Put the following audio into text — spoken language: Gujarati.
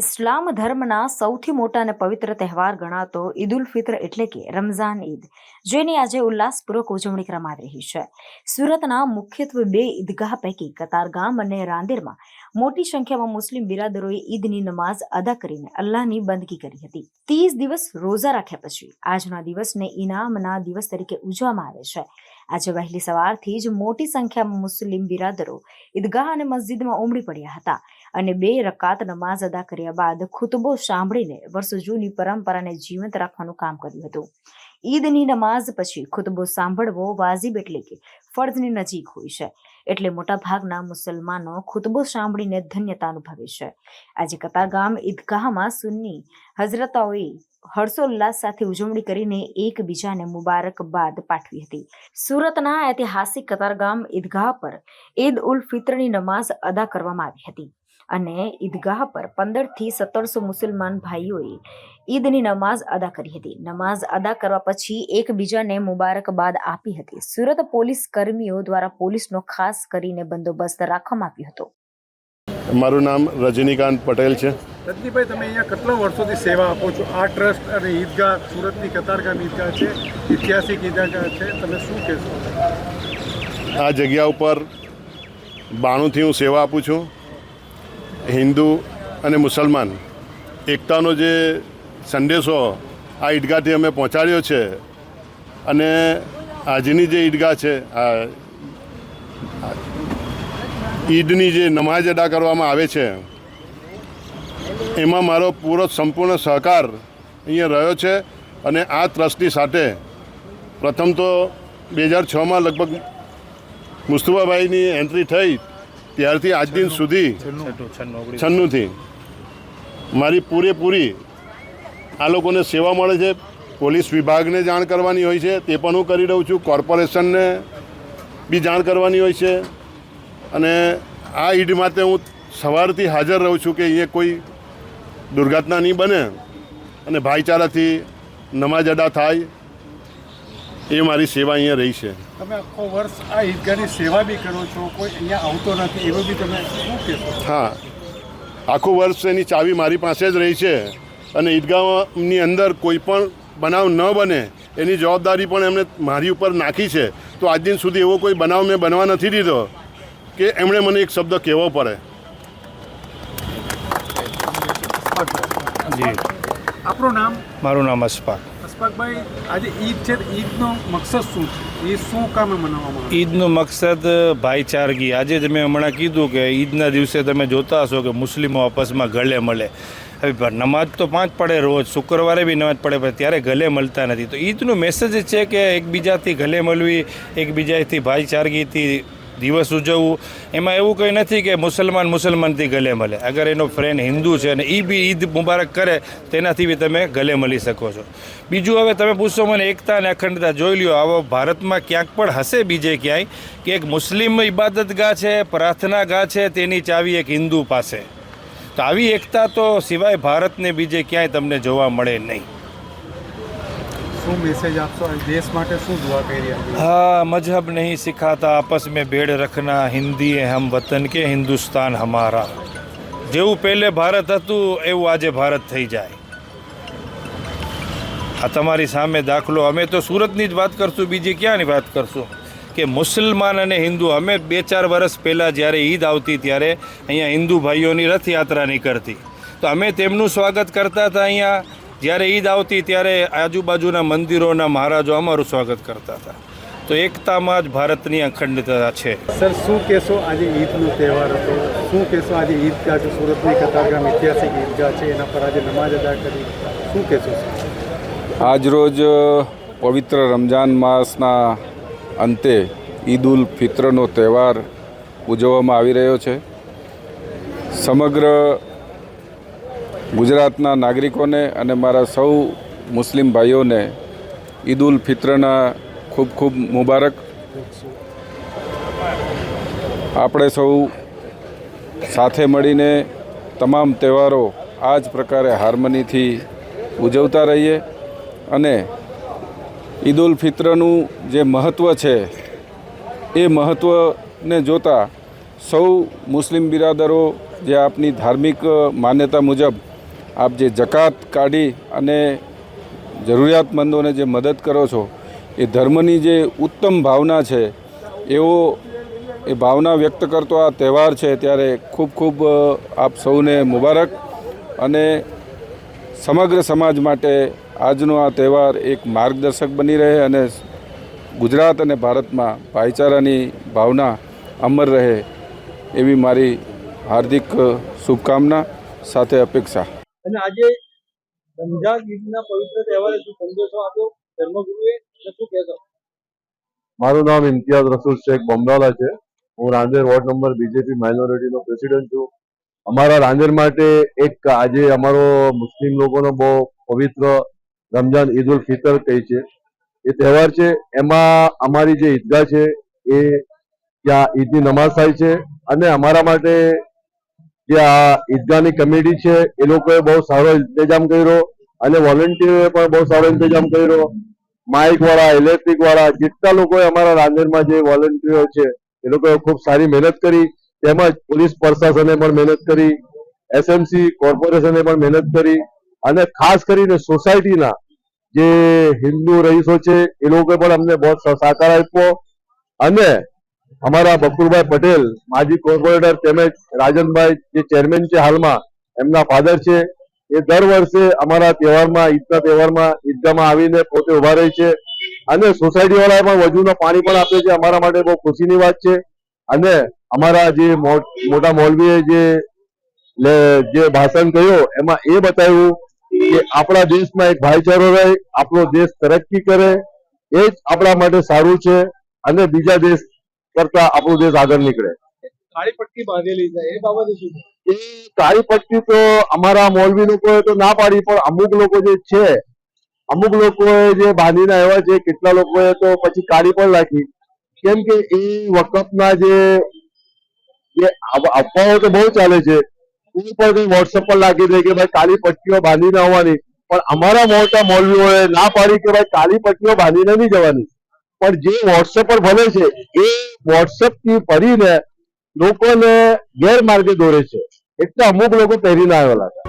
ઇસ્લામ ધર્મના સૌથી મોટા અને પવિત્ર તહેવાર ગણાતો ઈદ ઉલ ફિત્ર એટલે કે રમઝાન ઈદ, જેની આજે ઉલ્લાસપૂર્વક ઉજવણી કરવામાં રહી છે. સુરતના મુખ્યત્વે બે ઈદગાહ પૈકી કતારગામ અને રાંદેરમાં મોટી સંખ્યામાં મુસ્લિમ બિરાદરોએ ઈદની નમાઝ અદા કરીને અલ્લાહની બંદગી કરી હતી. ત્રીસ દિવસ રોઝા રાખ્યા પછી આજના દિવસને ઇનામના દિવસ તરીકે ઉજવવામાં આવે છે. આજે વહેલી સવારથી જ મોટી સંખ્યામાં મુસ્લિમ બિરાદરો ઈદગાહ અને મસ્જિદમાં ઉમડી પડ્યા હતા અને બે રકાત નમાઝ અદા કર્યા બાદ ખુતબો સાંભળીને વર્ષો જૂની પરંપરાને જીવંત રાખવાનું કામ કર્યું હતું. ઈદની નમાઝ પછી ખુતબો સાંભળવો વાજિબ એટલે કે ફર્જની નજીક હોય છે. એટલે મોટાભાગના મુસલમાનો ખુતબો સાંભળીને ધન્યતા અનુભવે છે. આજે કતારગામ ઈદગાહમાં સુન્ની હઝરતોએ હર્ષોલ્લાસ સાથે ઉજવણી કરીને એકબીજાને મુબારકબાદ પાઠવી હતી. સુરતના ઐતિહાસિક કતારગામ ઈદગાહ પર ઈદ ઉલ ફિત્રની નમાઝ અદા કરવામાં આવી હતી અને ઈદગાહ પર પંદરથી સત્તરસો મુસલમાન ભાઈઓએ ઈદની નમાઝ અદા કરી હતી. નમાઝ અદા કરવા પછી એકબીજાને મુબારકબાદ આપી હતી. સુરત પોલીસ કર્મીઓ દ્વારા પોલીસનો ખાસ કરીને બંદોબસ્ત રાખવામાં આવ્યો હતો. મારું નામ રજનીકાંત પટેલ છે. રજનીભાઈ, તમે અહીંયા કેટલા વર્ષોથી સેવા આપો છો? આ ટ્રસ્ટ અને ઈદગાહ, સુરતની કતારગામ ઈદગાહ છે, ઐતિહાસિક ઈદગાહ છે. તમે શું કહેશો? આ જગ્યા ઉપર બાણુંથી હું સેવા આપું છું. હિન્દુ અને મુસલમાન એકતાનો જે સંદેશો આ ઈદગાહથી અમે પહોંચાડ્યો છે અને આજની જે ઈદગાહ છે, આ ઈદની જે નમાઝ અદા કરવામાં આવે છે એમાં મારો પૂરો સંપૂર્ણ સહકાર અહીંયા રહ્યો છે અને આ ટ્રસ્ટની સાથે પ્રથમ તો બે હજાર છમાં લગભગ મુસ્તુફાભાઈની એન્ટ્રી થઈ, ત્યારથી આજ દિન સુધી છન્નુંથી. મારી પૂરેપૂરી આ લોકોને સેવા મળે છે, પોલીસ વિભાગને જાણ કરવાની હોય છે, તે પણ હું કરી રહું છું, કોર્પોરેશનને બી જાણ કરવાની હોય છે. અને આ ઈડ માટે હું સવારથી હાજર રહું છું કે અહીંયા કોઈ દુર્ઘટના નહીં બને અને ભાઈચારાથી નમાજ અદા થાય એ મારી સેવા અહીંયા રહી છે. તમે આખો વર્ષ આ ઈદગાહની સેવા બી કરો છો કોઈ અહીંયા આવતો નથી એવું બી તમે શું કહેશો? હા. આખું વર્ષ એની ચાવી મારી પાસે જ રહી છે અને ઈદગાહની અંદર કોઈ પણ બનાવ ન બને એની જવાબદારી પણ એમણે મારી ઉપર નાખી છે. તો આજ દિન સુધી એવો કોઈ બનાવ મેં બનવા નથી દીધો કે એમણે મને એક શબ્દ કહેવો પડે. જી. આપણું નામ? મારું નામ અશફાક. અશફાકભાઈ આજે ઈદ છે ઈદનો મકસદ શું છે? એ શું કામે મનાવવામાં ઈદનો મકસદ ભાઈચારગી. આજે જ મેં હમણાં કીધું કે ઈદના દિવસે તમે જોતા હશો કે મુસ્લિમો આપસમાં ગળે મળે. હવે નમાજ તો પાંચ પડે રોજ શુક્રવારે બી નમાજ પડે પણ ત્યારે ગલે મળતા નથી. તો ઈદનું મેસેજ છે કે એકબીજાથી ગલે મળવી એકબીજાથી ભાઈચારગીથી દિવસ ઉજવવું, એમાં એવું કંઈ નથી કે મુસલમાન મુસલમાનથી ગલે મળે અગર એનો ફ્રેન્ડ હિન્દુ છે અને એ બી ઈદ મુબારક કરે, તેનાથી બી તમે ગલે મળી શકો છો. બીજું હવે તમે પૂછશો મને એકતા અને અખંડતા, જોઈ લ્યો, આવો ભારતમાં ક્યાંક પણ હશે બીજે ક્યાંય, કે એક મુસ્લિમ ઇબાદત ગા છે, પ્રાર્થના ગાહ છે, તેની ચાવી એક હિન્દુ પાસે. તો આવી એકતા તો સિવાય ભારતને બીજે ક્યાંય તમને જોવા મળે નહીં. શું મેસેજ આપશો? દેશ માટે શું દુઆ કરી હા, મજહબ નહીં સિખાતા આપસ મેં ભેડ રખના, હિન્દી હમ વતન કે હિન્દુસ્તાન હમારા. જેવું પહેલે ભારત હતું, એવું આજે ભારત થઈ જાય. આ તમારી સામે દાખલો. અમે તો સુરતની જ વાત કરશું, બીજી ક્યાંની વાત કરશું? કે મુસલમાન અને હિન્દુ, અમે બે ચાર વર્ષ પહેલાં જ્યારે ઈદ આવતી ત્યારે અહીંયા હિન્દુ ભાઈઓની રથયાત્રા નીકળતી. તો અમે તેમનું સ્વાગત કરતા હતા અહીંયા જ્યારે ઈદ આવતી ત્યારે આજુબાજુના મંદિરોના મહારાજો અમારું સ્વાગત કરતા હતા. તો એકતામાં જ ભારતની અખંડતા છે. સર શું કહેશો આજે ઈદનો તહેવાર હતો? શું કહેશો આજે ઈદગાહ છે સુરતની કતારગામ ઐતિહાસિક ઈદગાહ છે એના પર આજે નમાજ અદા કરી? શું કહેશો આજરોજ પવિત્ર રમજાન માસના અંતે ઈદ ઉલ ફિત્રનો તહેવાર ઉજવવામાં આવી રહ્યો છે. સમગ્ર ગુજરાતના નાગરિકોને અને મારા સૌ મુસ્લિમ ભાઈઓને ઈદ ઉલ ફિત્રના ખૂબ ખૂબ મુબારક. આપણે સૌ સાથે મળીને તમામ તહેવારો આ જ પ્રકારે હાર્મનીથી ઉજવતા રહીએ અને ઈદ ઉલ ફિત્રનું જે મહત્ત્વ છે, એ મહત્ત્વને જોતાં સૌ મુસ્લિમ બિરાદરો જે આપની ધાર્મિક માન્યતા મુજબ આપ જે જકાત કાઢી અને જરૂરિયાતમંદોને જે મદદ કરો છો, એ ધર્મની જે ઉત્તમ ભાવના છે, એવો એ ભાવના વ્યક્ત કરતો આ તહેવાર છે, ત્યારે ખૂબ ખૂબ આપ સૌને મુબારક અને સમગ્ર સમાજ માટે આજનો આ તહેવાર એક માર્ગદર્શક બની રહે અને ગુજરાત અને ભારતમાં ભાઈચારાની ભાવના અમર રહે એવી મારી હાર્દિક શુભકામના સાથે અપેક્ષા. અને આજે રમઝાન ઈદના પવિત્ર તહેવારે શું સંદેશો આપ્યો? ધર્મગુરુએ શું કહેશો? મારું નામ ઇમ્તિયાઝ રસૂલ શેખ બમરાલા છે. હું રાંદેર વોર્ડ નંબર બીજેપી માઇનોરિટીનો પ્રેસિડેન્ટ છું. અમારા રાંદેર માટે એક આજે અમારો મુસ્લિમ લોકોનો બહુ પવિત્ર રમઝાન ઈદ ઉલ ફિતર કહી છે. એ તહેવાર છે, એમાં અમારી જે ઈદગાહ છે, એ ત્યાં ઈદની નમાઝ થાય છે. અને અમારા માટે જે આ ઈદગાહની કમિટી છે, એ લોકોએ બહુ સારો ઇંતજામ કર્યો અને વોલેન્ટિયરોએ પણ બહુ સારો ઇંતજામ કર્યો. માઇક વાળા ઇલેક્ટ્રિક વાળા જેટલા લોકોએ અમારા રાંદેરમાં જે વોલેન્ટિયરો છે, એ લોકોએ ખૂબ સારી મહેનત કરી. તેમજ પોલીસ પ્રશાસને પણ મહેનત કરી. એસએમસી કોર્પોરેશને પણ મહેનત કરી. અને ખાસ કરીને સોસાયટીના જે હિન્દુ રહીશો છે, એ લોકોએ પણ અમને બહુ સહકાર આપ્યો. અને અમારા બકુરભાઈ પટેલ, માજી કોર્પોરેટર તેમજ રાજનભાઈ જે ચેરમેન છે હાલમાં, એમના ફાધર છે. એ દર વર્ષે અમારા તહેવારમાં, ઈદના તહેવારમાં ઈદગાહમાં આવીને પોતે ઊભા રહે છે. અને સોસાયટી વાળાએ પણ વજુના પાણી પણ આપે છે. અમારા માટે બહુ ખુશીની વાત છે. અને અમારા જે મોટા મોલવીએ જે જે ભાષણ કહ્યું એમાં એ બતાવ્યું કે આપણા દેશમાં એક ભાઈચારો રહે, આપણો દેશ તરક્કી કરે. એ જ આપણા માટે સારું છે. અને બીજા દેશ કરતા આપણો દેશ આગળ નીકળે કાળી પટ્ટી બાંધેલી છે એ બાબતે શું એ કાળી પટ્ટી તો અમારા મોલવી લોકોએ તો ના પાડી પણ અમુક લોકો જે છે અમુક લોકોએ જે બાંધીને આવ્યા છે કેટલા લોકોએ તો પછી કાળી પણ રાખી કેમ કે એ વખતના જે જે અફ- અફવાઓ તો બહુ ચાલે છે એ પણ કઈ વોટ્સઅપ પર લાગી દે કે ભાઈ કાળી પટ્ટીઓ બાંધીને આવવાની પણ અમારા મોટા મોલવીઓએ ના પાડી કે ભાઈ કાળી પટ્ટીઓ બાંધીને નહીં જવાની પણ જે વોટ્સઅપ પર ભલે છે, એ વોટ્સએપથી ભરીને લોકોને ગેરમાર્ગે દોરે છે. એટલે અમુક લોકો પહેરીને આવેલા હતા